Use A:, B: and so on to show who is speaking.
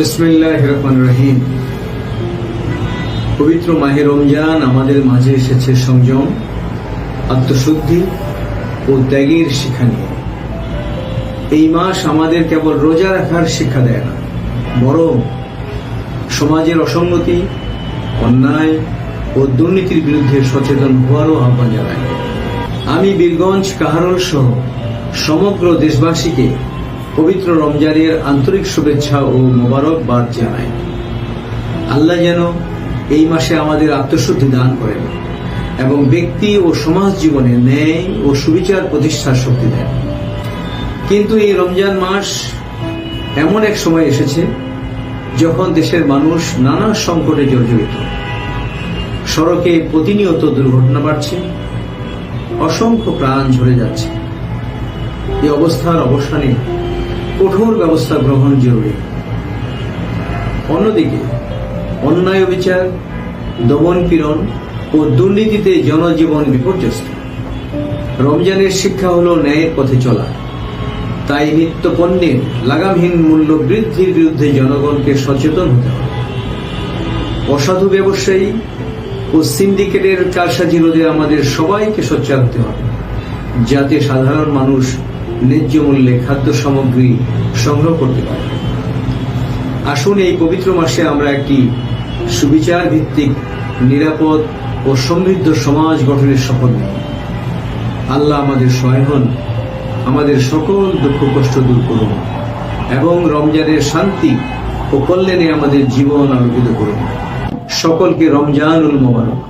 A: রহিম পবিত্র মাহে রমজান আমাদের মাঝে এসেছে সংযম, আত্মশুদ্ধি ও ত্যাগের শিক্ষা নিয়ে। এই মাস আমাদের কেবল রোজা রাখার শিক্ষা দেয় না, বরং সমাজের অসঙ্গতি, অন্যায় ও দুর্নীতির বিরুদ্ধে সচেতন হওয়ারও আহ্বান জানায়। আমি বীরগঞ্জ কাহারল সহ সমগ্র দেশবাসীকে পবিত্র রমজানের আন্তরিক শুভেচ্ছা ও মোবারকবাদ জানাই। আল্লাহ যেন এই মাসে আমাদের আত্মশুদ্ধি দান করেন এবং ব্যক্তি ও সমাজ জীবনে ন্যায় ও সুবিচার প্রতিষ্ঠার শক্তি দেন। কিন্তু এই রমজান মাস এমন এক সময় এসেছে যখন দেশের মানুষ নানা সংকটে জর্জরিত। সড়কে প্রতিনিয়ত দুর্ঘটনা বাড়ছে, অসংখ্য প্রাণ ঝরে যাচ্ছে। এই অবস্থার অবসানে কঠোর ব্যবস্থা গ্রহণ জরুরি। অন্যদিকে, অন্যায় বিচার, দমন পীড়ন ও দুর্নীতিতে জনজীবন বিপর্যস্ত। রমজানের শিক্ষা হলো ন্যায়ের পথে চলা। তাই নিত্য পণ্যের লাগামহীন মূল্য বৃদ্ধির বিরুদ্ধে জনগণকে সচেতন হতে হবে। অসাধু ব্যবসায়ী ও সিন্ডিকেটের কারসাজি রোধে আমাদের সবাইকে সোচ্চার হতে হবে। যাতে সাধারণ মানুষ ন্যায্য মূল্যে খাদ্য সামগ্রী সংগ্রহ করতে পারে। আসুন এই পবিত্র মাসে আমরা একটি সুবিচার ভিত্তিক নিরাপদ ও সমৃদ্ধ সমাজ গঠনের শপথ নিই আল্লাহ আমাদের সহায় হন, আমাদের সকল দুঃখ কষ্ট দূর করুন এবং রমজানের শান্তি ও কল্যাণে আমাদের জীবন আলোকিত করুন। সকলকে রমজানুল মোবারক।